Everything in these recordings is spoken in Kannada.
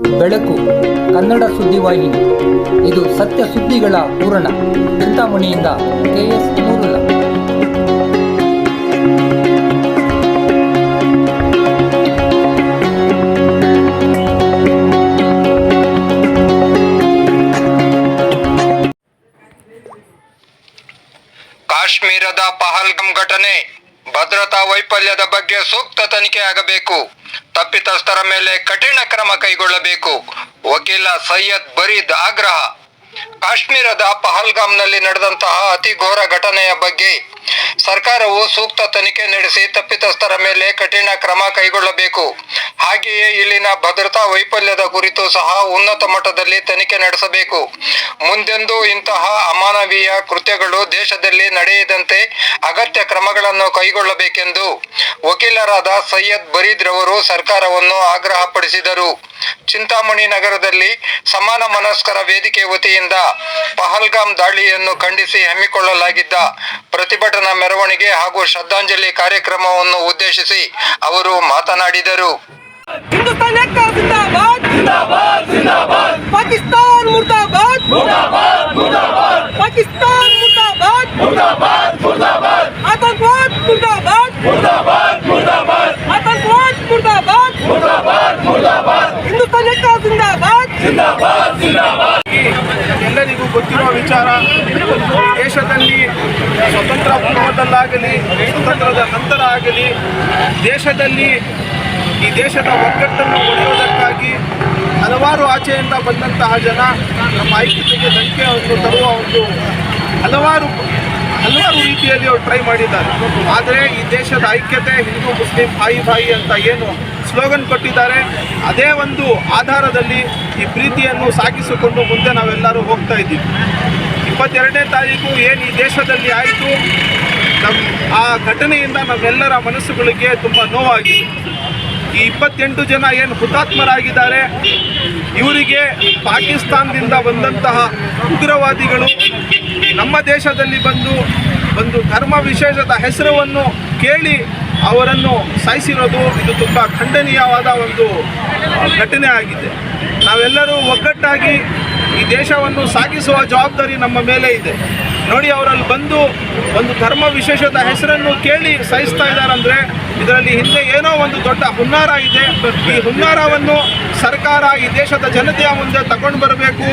ಬೆಳಕು, ಕನ್ನಡ ಸುದ್ದಿವಾಹಿನಿ ಇದು ಸತ್ಯ ಸುದ್ದಿಗಳ ಪೂರಣ ಚಿಂತಾಮಣಿಯಿಂದ ಕೆಎಸ್ ಮೂರುಲ ಕಾಶ್ಮೀರದ ಪಹಲ್ಗಂ ಘಟನೆ ಭದ್ರತಾ ವೈಫಲ್ಯದ ಬಗ್ಗೆ ಸೂಕ್ತ ತನಿಖೆ ಆಗಬೇಕು. ತಪ್ಪಿತಸ್ಥರ ಮೇಲೆ ಕಠಿಣ ಕ್ರಮ ಕೈಗೊಳ್ಳಬೇಕು. ವಕೀಲ ಸೈಯದ್ ಬರೀದ್ ಆಗ್ರಹ. ಕಾಶ್ಮೀರದ ಪಹಲ್ಗಾಮ್ನಲ್ಲಿ ನಡೆದಂತಹ ಅತಿ ಘೋರ ಘಟನೆಯ ಬಗ್ಗೆ ಸರ್ಕಾರವು ಸೂಕ್ತ ತನಿಖೆ ನಡೆಸಿ ತಪ್ಪಿತಸ್ಥರ ಮೇಲೆ ಕಠಿಣ ಕ್ರಮ ಕೈಗೊಳ್ಳಬೇಕು. ಹಾಗೆಯೇ ಇಲ್ಲಿನ ಭದ್ರತಾ ವೈಫಲ್ಯದ ಕುರಿತು ಸಹ ಉನ್ನತ ಮಟ್ಟದಲ್ಲಿ ತನಿಖೆ ನಡೆಸಬೇಕು. ಮುಂದೆಂದೂ ಇಂತಹ ಅಮಾನವೀಯ ಕೃತ್ಯಗಳು ದೇಶದಲ್ಲಿ ನಡೆಯದಂತೆ ಅಗತ್ಯ ಕ್ರಮಗಳನ್ನು ಕೈಗೊಳ್ಳಬೇಕೆಂದು ವಕೀಲರಾದ ಸೈಯದ್ ಬರೀದ್ ರವರು ಸರ್ಕಾರವನ್ನು ಆಗ್ರಹಪಡಿಸಿದರು. ಚಿಂತಾಮಣಿ ನಗರದಲ್ಲಿ ಸಮಾನ ಮನಸ್ಕರ ವೇದಿಕೆ ವತಿಯಿಂದ ಪಹಲ್ಗಾಮ್ ದಾಳಿಯನ್ನು ಖಂಡಿಸಿ ಹಮ್ಮಿಕೊಳ್ಳಲಾಗಿದ್ದ ಪ್ರತಿಭಟನಾ ವೆಂಕಟನ ಮೆರವಣಿಗೆ ಹಾಗೂ ಶ್ರದ್ಧಾಂಜಲಿ ಕಾರ್ಯಕ್ರಮವನ್ನು ಉದ್ದೇಶಿಸಿ ಅವರು ಮಾತನಾಡಿದರು. ಎಲ್ಲರಿಗೂ ಗೊತ್ತಿರುವ ವಿಚಾರ ದೇಶದಲ್ಲಿ ಸ್ವತಂತ್ರ ಪೂರ್ವದಲ್ಲಾಗಲಿ ಸ್ವತಂತ್ರದ ನಂತರ ಆಗಲಿ, ದೇಶದಲ್ಲಿ ಈ ದೇಶದ ಒಗ್ಗಟ್ಟನ್ನು ಒಡೆಯುವುದಕ್ಕಾಗಿ ಹಲವಾರು ಆಚೆಯಿಂದ ಬಂದಂತಹ ಜನ ನಮ್ಮ ಐಕ್ಯತೆಗೆ ಅವರು ತರುವ ಒಂದು ಹಲವಾರು ಹಲವಾರು ರೀತಿಯಲ್ಲಿ ಅವರು ಟ್ರೈ ಮಾಡಿದ್ದಾರೆ. ಆದರೆ ಈ ದೇಶದ ಐಕ್ಯತೆ ಹಿಂದೂ, ಮುಸ್ಲಿಂ, ಭಾಯಿ ಭಾಯಿ ಅಂತ ಏನು ಸ್ಲೋಗನ್ ಕೊಟ್ಟಿದ್ದಾರೆ, ಅದೇ ಒಂದು ಆಧಾರದಲ್ಲಿ ಈ ಪ್ರೀತಿಯನ್ನು ಸಾಗಿಸಿಕೊಂಡು ಮುಂದೆ ನಾವೆಲ್ಲರೂ ಹೋಗ್ತಾ ಇದ್ದೀವಿ. ಇಪ್ಪತ್ತೆರಡನೇ ತಾರೀಕು ಏನು ಈ ದೇಶದಲ್ಲಿ ಆಯಿತು? ನಮ್ಮ ಆ ಘಟನೆಯಿಂದ ನಮ್ಮೆಲ್ಲರ ಮನಸ್ಸುಗಳಿಗೆ ತುಂಬ ನೋವಾಗಿದೆ. ಈ ಇಪ್ಪತ್ತೆಂಟು ಜನ ಏನು ಹುತಾತ್ಮರಾಗಿದ್ದಾರೆ? ಇವರಿಗೆ ಪಾಕಿಸ್ತಾನದಿಂದ ಬಂದಂತಹ ಉಗ್ರವಾದಿಗಳು ನಮ್ಮ ದೇಶದಲ್ಲಿ ಬಂದು ಒಂದು ಧರ್ಮ ವಿಶೇಷದ ಹೆಸರನ್ನು ಕೇಳಿ ಅವರನ್ನು ಸಾಯಿಸಿರೋದು ಇದು ತುಂಬ ಖಂಡನೀಯವಾದ ಒಂದು ಘಟನೆ ಆಗಿದೆ. ನಾವೆಲ್ಲರೂ ಒಗ್ಗಟ್ಟಾಗಿ ಈ ದೇಶವನ್ನು ಸಾಗಿಸುವ ಜವಾಬ್ದಾರಿ ನಮ್ಮ ಮೇಲೆ ಇದೆ. ನೋಡಿ, ಅವರಲ್ಲಿ ಬಂದು ಒಂದು ಧರ್ಮ ವಿಶೇಷದ ಹೆಸರನ್ನು ಕೇಳಿ ಸಹಿಸ್ತಾ ಇದ್ದಾರಂದರೆ ಇದರಲ್ಲಿ ಹಿಂದೆ ಏನೋ ಒಂದು ದೊಡ್ಡ ಹುನ್ನಾರ ಇದೆ. ಈ ಹುನ್ನಾರವನ್ನು ಸರ್ಕಾರ ಈ ದೇಶದ ಜನತೆಯ ಮುಂದೆ ತಗೊಂಡು ಬರಬೇಕು.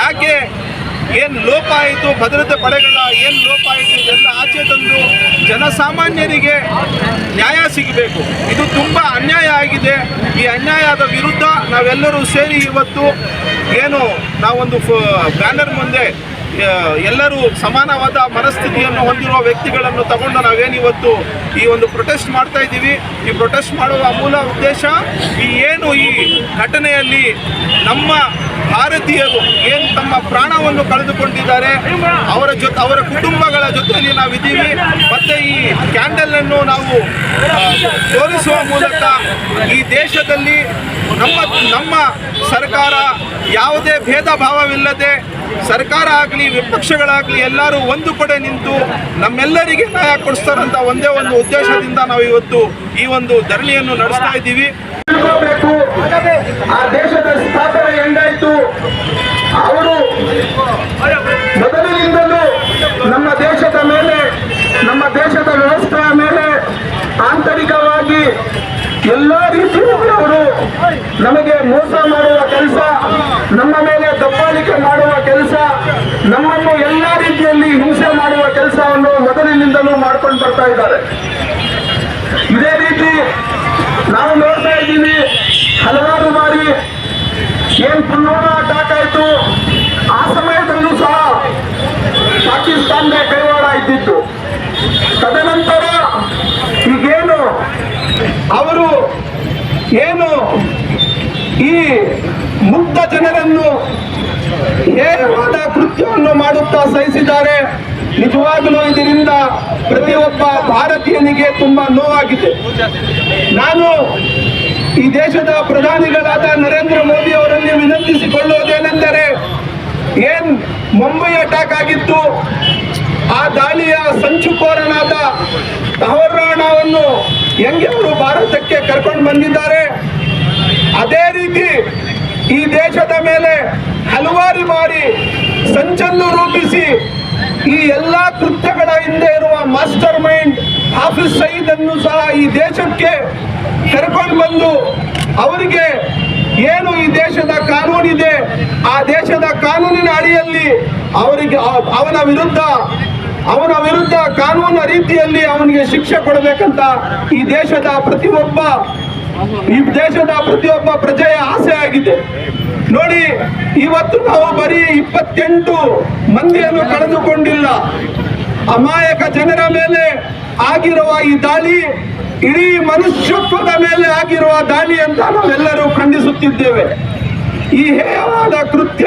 ಯಾಕೆ? ಏನು ಲೋಪ ಆಯಿತು? ಭದ್ರತೆ ಪಡೆಗಳ ಏನು ಲೋಪ ಆಯಿತು? ಇದೆಲ್ಲ ಆಚೆ ತಂದು ಜನಸಾಮಾನ್ಯರಿಗೆ ನ್ಯಾಯ ಸಿಗಬೇಕು. ಇದು ತುಂಬ ಅನ್ಯಾಯ ಆಗಿದೆ. ಈ ಅನ್ಯಾಯದ ವಿರುದ್ಧ ನಾವೆಲ್ಲರೂ ಸೇರಿ ಇವತ್ತು ಏನು ನಾವೊಂದು ಬ್ಯಾನರ್ ಮುಂದೆ ಎಲ್ಲರೂ ಸಮಾನವಾದ ಮನಸ್ಥಿತಿಯನ್ನು ಹೊಂದಿರುವ ವ್ಯಕ್ತಿಗಳನ್ನು ತಗೊಂಡು ನಾವೇನಿವತ್ತು ಈ ಒಂದು ಪ್ರೊಟೆಸ್ಟ್ ಮಾಡ್ತಾ ಇದ್ದೀವಿ. ಈ ಪ್ರೊಟೆಸ್ಟ್ ಮಾಡುವ ಮೂಲ ಉದ್ದೇಶ ಈ ಏನು ಈ ಘಟನೆಯಲ್ಲಿ ನಮ್ಮ ಭಾರತೀಯರು ಏನು ತಮ್ಮ ಪ್ರಾಣವನ್ನು ಕಳೆದುಕೊಂಡಿದ್ದಾರೆ, ಅವರ ಜೊತೆ, ಅವರ ಕುಟುಂಬಗಳ ಜೊತೆಯಲ್ಲಿ ನಾವಿದ್ದೀವಿ. ಮತ್ತೆ ಈ ಕ್ಯಾಂಡಲ್ ಅನ್ನು ನಾವು ತೋರಿಸುವ ಮೂಲಕ ಈ ದೇಶದಲ್ಲಿ ನಮ್ಮ ನಮ್ಮ ಸರ್ಕಾರ ಯಾವುದೇ ಭೇದ ಭಾವವಿಲ್ಲದೆ ಸರ್ಕಾರ ಆಗಲಿ, ವಿಪಕ್ಷಗಳಾಗಲಿ ಎಲ್ಲರೂ ಒಂದು ಕಡೆ ನಿಂತು ನಮ್ಮೆಲ್ಲರಿಗೆ ನ್ಯಾಯ ಕೊಡಿಸ್ತಾರಂತ ಒಂದೇ ಒಂದು ಉದ್ದೇಶದಿಂದ ನಾವು ಇವತ್ತು ಈ ಒಂದು ಧರಣಿಯನ್ನು ನಡೆಸ್ತಾ ಇದ್ದೀವಿ. ಆ ದೇಶದ ಸ್ಥಾಪನೆ ಎಂದಾಯಿತು ಅವರು ಮೊದಲಿನಿಂದಲೂ ನಮ್ಮ ದೇಶದ ಮೇಲೆ, ನಮ್ಮ ದೇಶದ ವ್ಯವಸ್ಥೆಯ ಮೇಲೆ ಆಂತರಿಕವಾಗಿ ಎಲ್ಲ ರೀತಿಯಲ್ಲೂ ಅವರು ನಮಗೆ ಮೋಸ ಮಾಡುವ ನಮ್ಮ ಮೇಲೆ ದಬ್ಬಾಳಿಕೆ ಮಾಡುವ ಕೆಲಸ, ನಮ್ಮನ್ನು ಎಲ್ಲ ರೀತಿಯಲ್ಲಿ ಹಿಂಸೆ ಮಾಡುವ ಕೆಲಸವನ್ನು ಮೊದಲಿನಿಂದಲೂ ಮಾಡ್ಕೊಂಡು ಬರ್ತಾ ಇದ್ದಾರೆ. ಇದೇ ರೀತಿ ನಾವು ನೋಡ್ತಾ ಇದ್ದೀವಿ ಹಲವಾರು ಬಾರಿ ಏನ್ ಪುಲ್ವಾಮಾ ಅಟ್ಯಾಕ್ ಆಯ್ತು, ಆ ಸಮಯದಲ್ಲೂ ಸಹ ಪಾಕಿಸ್ತಾನದ ಕೈವಾಡ ಇದ್ದಿತ್ತು. ತದನಂತರ ಈಗೇನು ಅವರು ಏನು ಈ ಹೇರವಾದ ಕೃತ್ಯವನ್ನು ಮಾಡುತ್ತಾ ಸಹಿಸಿದ್ದಾರೆ. ನಿಜವಾಗಲೂ ಇದರಿಂದ ಪ್ರತಿಯೊಬ್ಬ ಭಾರತೀಯನಿಗೆ ತುಂಬಾ ನೋವಾಗಿದೆ. ನಾನು ಈ ದೇಶದ ಪ್ರಧಾನಿಗಳಾದ ನರೇಂದ್ರ ಮೋದಿ ಅವರಲ್ಲಿ ವಿನಂತಿಸಿಕೊಳ್ಳುವುದೇನೆಂದರೆ, ಏನ್ ಮುಂಬೈ ಅಟ್ಯಾಕ್ ಆಗಿತ್ತು, ಆ ದಾಳಿಯ ಸಂಚುಕೋರನಾದ ತಹವರ್ರಾಣವನ್ನು ಹೆಂಗೆ ಅವರು ಭಾರತಕ್ಕೆ ಕರ್ಕೊಂಡು ಬಂದಿದ್ದಾರೆ? ಅದೇ ರೀತಿ ಈ ದೇಶದ ಮೇಲೆ ಹಲವಾರು ಮಾಡಿ ಸಂಚನ್ನು ರೂಪಿಸಿ ಈ ಎಲ್ಲ ಕೃತ್ಯಗಳ ಹಿಂದೆ ಇರುವ ಮಾಸ್ಟರ್ ಮೈಂಡ್ ಹಾಫಿಸ್ ಸಯೀದ್ ಅನ್ನು ಸಹ ಈ ದೇಶಕ್ಕೆ ಕರ್ಕೊಂಡು ಬಂದು ಅವರಿಗೆ ಏನು ಈ ದೇಶದ ಕಾನೂನಿದೆ, ಆ ದೇಶದ ಕಾನೂನಿನ ಅಡಿಯಲ್ಲಿ ಅವರಿಗೆ ಅವನ ವಿರುದ್ಧ ಅವನ ವಿರುದ್ಧ ಕಾನೂನು ರೀತಿಯಲ್ಲಿ ಅವನಿಗೆ ಶಿಕ್ಷೆ ಕೊಡಬೇಕಂತ ಈ ದೇಶದ ಪ್ರತಿಯೊಬ್ಬ ಈ ದೇಶದ ಪ್ರತಿಯೊಬ್ಬ ಪ್ರಜೆಯ ಆಸೆ ಆಗಿದೆ. ನೋಡಿ, ಇವತ್ತು ನಾವು ಬರೀ ಇಪ್ಪತ್ತೆಂಟು ಮಂದಿಯನ್ನು ಕಳೆದುಕೊಂಡಿಲ್ಲ. ಅಮಾಯಕ ಜನರ ಮೇಲೆ ಆಗಿರುವ ಈ ದಾಳಿ, ಇಡೀ ಮನುಷ್ಯತ್ವದ ಮೇಲೆ ಆಗಿರುವ ದಾಳಿ ಅಂತ ನಾವೆಲ್ಲರೂ ಖಂಡಿಸುತ್ತಿದ್ದೇವೆ. ಈ ಹೇಯವಾದ ಕೃತ್ಯ,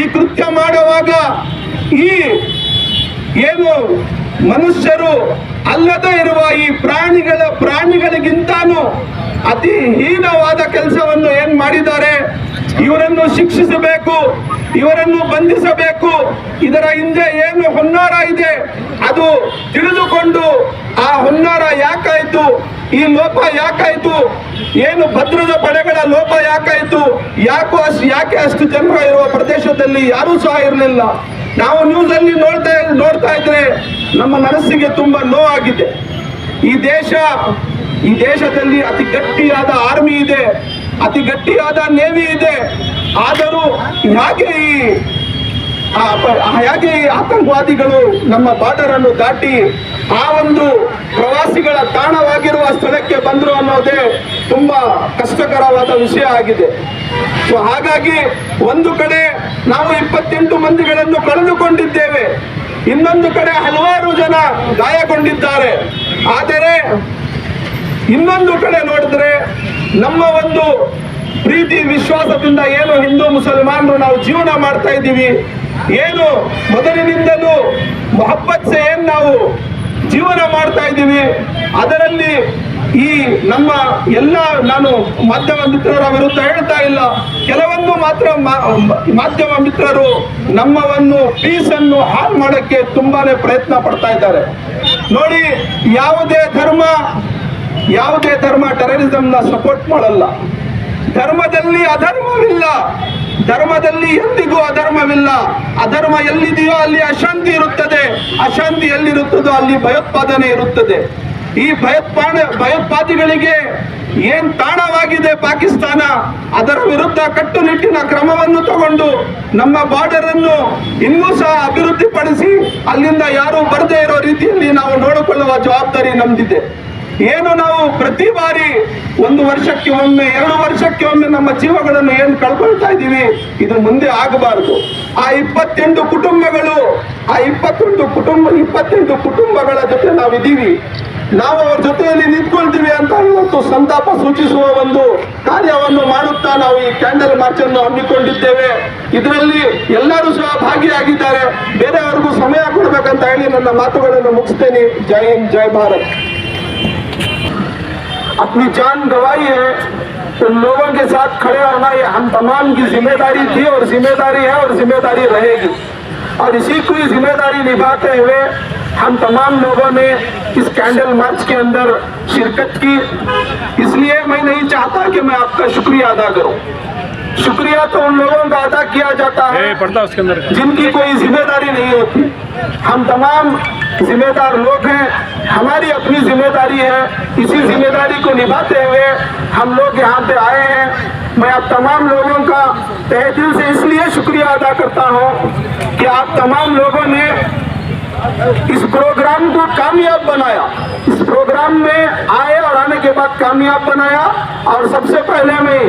ಈ ಕೃತ್ಯ ಮಾಡುವಾಗ ಈ ಏನು ಮನುಷ್ಯರು ಅಲ್ಲದೆ ಇರುವ ಈ ಪ್ರಾಣಿಗಳ ಪ್ರಾಣಿಗಳಿಗಿಂತಾನು ಅತಿ ಹೀನವಾದ ಕೆಲಸವನ್ನು ಏನ್ ಮಾಡಿದ್ದಾರೆ? ಇವರನ್ನು ಶಿಕ್ಷಿಸಬೇಕು, ಇವರನ್ನು ಬಂಧಿಸಬೇಕು, ಇದರ ಹಿಂದೆ ಏನು ಹೊನ್ನಾರ ಇದೆ ಅದು ತಿಳಿದುಕೊಂಡು ಆ ಹೊನ್ನಾರ ಯಾಕಾಯ್ತು? ಈ ಲೋಪ ಯಾಕಾಯ್ತು? ಏನು ಭದ್ರದ ಪಡೆಗಳ ಲೋಪ ಯಾಕಾಯ್ತು? ಯಾಕೋ ಅಷ್ಟು ಯಾಕೆ ಅಷ್ಟು ಜನರು ಇರುವ ಪ್ರದೇಶದಲ್ಲಿ ಯಾರೂ ಸಹ ಇರಲಿಲ್ಲ? ನಾವು ನ್ಯೂಸ್ ಅಲ್ಲಿ ನೋಡ್ತಾ ನೋಡ್ತಾ ಇದ್ರೆ ನಮ್ಮ ಮನಸ್ಸಿಗೆ ತುಂಬಾ ನೋವಾಗಿದೆ ಈ ದೇಶ, ಈ ದೇಶದಲ್ಲಿ ಅತಿ ಗಟ್ಟಿಯಾದ ಆರ್ಮಿ ಇದೆ, ಅತಿ ಗಟ್ಟಿಯಾದ ನೇವಿ ಇದೆ. ಆದರೂ ಹೇಗೆ ಈ ಹೇಗೆ ಈ ಆತಂಕವಾದಿಗಳು ನಮ್ಮ ಬಾರ್ಡರ್ ಅನ್ನು ದಾಟಿ ಆ ಒಂದು ಪ್ರವಾಸಿಗಳ ತಾಣವಾಗಿರುವ ಸ್ಥಳಕ್ಕೆ ಬಂದರು ಅನ್ನೋದೇ ತುಂಬಾ ಕಷ್ಟಕರವಾದ ವಿಷಯ ಆಗಿದೆ. ಸೊ ಹಾಗಾಗಿ ಒಂದು ಕಡೆ ನಾವು ಇಪ್ಪತ್ತೆಂಟು ಮಂದಿಗಳನ್ನು ಕಳೆದುಕೊಂಡಿದ್ದೇವೆ. ಇನ್ನೊಂದು ಕಡೆ ಹಲವಾರು ಜನ ಗಾಯಗೊಂಡಿದ್ದಾರೆ. ಆದರೆ ಇನ್ನೊಂದು ಕಡೆ ನೋಡಿದ್ರೆ ನಮ್ಮ ಒಂದು ಪ್ರೀತಿ, ವಿಶ್ವಾಸದಿಂದ ಏನು ಹಿಂದೂ, ಮುಸಲ್ಮಾನರು ನಾವು ಜೀವನ ಮಾಡ್ತಾ ಇದ್ದೀವಿ, ಏನು ಮೊದಲಿನಿಂದಲೂ ಮೊಹಬ್ಬತ್ ಸೇನ್ ನಾವು ಜೀವನ ಮಾಡ್ತಾ ಇದ್ದೀವಿ. ಅದರಲ್ಲಿ ಈ ನಮ್ಮ ಎಲ್ಲ ನಾನು ಮಾಧ್ಯಮ ಮಿತ್ರರ ವಿರುದ್ಧ ಹೇಳ್ತಾ ಇಲ್ಲ. ಕೆಲವೊಂದು ಮಾತ್ರ ಮಾಧ್ಯಮ ಮಿತ್ರರು ನಮ್ಮವನ್ನು ಪೀಸ್ ಅನ್ನು ಹಾಲ್ ಮಾಡಕ್ಕೆ ತುಂಬಾನೇ ಪ್ರಯತ್ನ ಪಡ್ತಾ ಇದ್ದಾರೆ. ನೋಡಿ, ಯಾವುದೇ ಧರ್ಮ ಯಾವುದೇ ಧರ್ಮ ಟೆರರಿಸಂನ ಸಪೋರ್ಟ್ ಮಾಡಲ್ಲ. ಧರ್ಮದಲ್ಲಿ ಅಧರ್ಮವಿಲ್ಲ. ಧರ್ಮದಲ್ಲಿ ಎಂದಿಗೂ ಅಧರ್ಮವಿಲ್ಲ. ಅಧರ್ಮ ಎಲ್ಲಿದೆಯೋ ಅಲ್ಲಿ ಅಶಾಂತಿ ಇರುತ್ತದೆ. ಅಶಾಂತಿ ಎಲ್ಲಿರುತ್ತದೋ ಅಲ್ಲಿ ಭಯೋತ್ಪಾದನೆ ಇರುತ್ತದೆ. ಈ ಭಯೋತ್ಪಾದ ಭಯೋತ್ಪಾದಿಗಳಿಗೆ ಏನ್ ತಾಣವಾಗಿದೆ ಪಾಕಿಸ್ತಾನ, ಅದರ ವಿರುದ್ಧ ಕಟ್ಟುನಿಟ್ಟಿನ ಕ್ರಮವನ್ನು ತಗೊಂಡು ನಮ್ಮ ಬಾರ್ಡರ್ ಅನ್ನು ಇನ್ನೂ ಸಹ ಅಭಿವೃದ್ಧಿಪಡಿಸಿ ಅಲ್ಲಿಂದ ಯಾರು ಬರದೇ ಇರೋ ರೀತಿಯಲ್ಲಿ ನಾವು ನೋಡಿಕೊಳ್ಳುವ ಜವಾಬ್ದಾರಿ ನಮ್ದಿದೆ. ಏನು ನಾವು ಪ್ರತಿ ಬಾರಿ ಒಂದು ವರ್ಷಕ್ಕೆ ಒಮ್ಮೆ, ಎರಡು ವರ್ಷಕ್ಕೆ ಒಮ್ಮೆ ನಮ್ಮ ಜೀವಗಳನ್ನು ಏನು ಕಳ್ಕೊಳ್ತಾ ಇದ್ದೀವಿ, ಇದು ಮುಂದೆ ಆಗಬಾರದು. ಆ ಇಪ್ಪತ್ತೆಂಟು ಕುಟುಂಬಗಳು, ಆ ಇಪ್ಪತ್ತೊಂದು ಕುಟುಂಬ, ಇಪ್ಪತ್ತೆಂಟು ಕುಟುಂಬಗಳ ಜೊತೆ ನಾವಿದ್ದೀವಿ. ನಾವು ಅವ್ರ ಜೊತೆಯಲ್ಲಿ ನಿಂತ್ಕೊಳ್ತೀವಿ ಅಂತ ಇವತ್ತು ಸಂತಾಪ ಸೂಚಿಸುವ ಒಂದು ಕಾರ್ಯವನ್ನು ಮಾಡುತ್ತಾ ನಾವು ಈ ಕ್ಯಾಂಡಲ್ ಮಾರ್ಚ್ ಅನ್ನು ಹಮ್ಮಿಕೊಂಡಿದ್ದೇವೆ ಇದರಲ್ಲಿ ಎಲ್ಲರೂ ಸಹ ಭಾಗಿಯಾಗಿದ್ದಾರೆ ಬೇರೆಯವ್ರಿಗೂ ಸಮಯ ಕೊಡ್ಬೇಕಂತ ಹೇಳಿ ನನ್ನ ಮಾತುಗಳನ್ನು ಮುಗಿಸ್ತೇನೆ ಜೈ ಹಿಂದ್ ಜೈ ಭಾರತ್ अपनी जान गंवाई है उन लोगों के साथ खड़े होना ये हम तमाम की जिम्मेदारी थी और जिम्मेदारी है और जिम्मेदारी रहेगी और इसी को ज़िम्मेदारी निभाते हुए हम तमाम लोगों ने इस कैंडल मार्च के अंदर शिरकत की। इसलिए मैं नहीं चाहता कि मैं आपका शुक्रिया अदा करूँ। शुक्रिया तो उन लोगों का अदा किया जाता है उसके अंदर जिनकी कोई ज़िम्मेदारी नहीं होती। हम तमाम जिम्मेदार लोग हैं हमारी अपनी ज़िम्मेदारी है। इसी ज़िम्मेदारी को निभाते हुए हम लोग यहाँ पे आए हैं। मैं आप तमाम लोगों का तहे दिल से इसलिए शुक्रिया अदा करता हूँ कि आप तमाम लोगों ने इस प्रोग्राम को कामयाब बनाया। इस प्रोग्राम में आए और आने के बाद कामयाब बनाया। और सबसे पहले मैं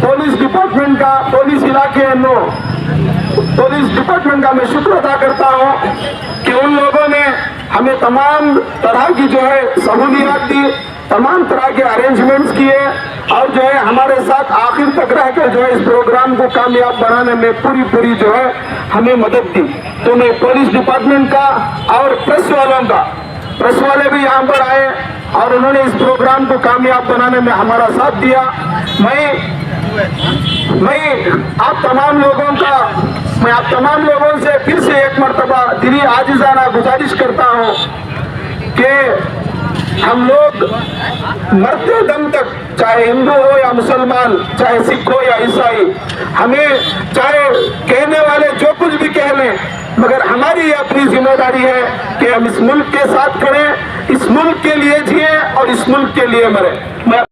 पुलिस डिपार्टमेंट का, पुलिस इलाके पुलिस डिपार्टमेंट का मैं शुक्र अदा करता हूँ हमें तमाम तरह की जो है सहूलियात दी, तमाम तरह के अरेंजमेंट्स किए, और जो है हमारे साथ आखिर तक रहकर जो है इस प्रोग्राम को कामयाब बनाने में पूरी पूरी जो है हमें मदद दी। तो मैं पुलिस डिपार्टमेंट का और प्रेस वालों का प्रेस वाले भी यहाँ पर आए, और उन्होंने इस प्रोग्राम को कामयाब बनाने में हमारा साथ दिया। मैं मैं आप तमाम लोगों का मैं आप तमाम लोगों से फिर से एक मरतबा दिली आजिजाना गुजारिश करता हूँ कि हम लोग मरते दम तक, चाहे हिंदू हो या मुसलमान, चाहे सिख हो या ईसाई, हमें चाहे कहने वाले जो कुछ भी कह लें, मगर हमारी अपनी ज़िम्मेदारी है कि हम इस मुल्क के साथ खड़े, इस मुल्क के लिए जिए और इस मुल्क के लिए मरे। मैं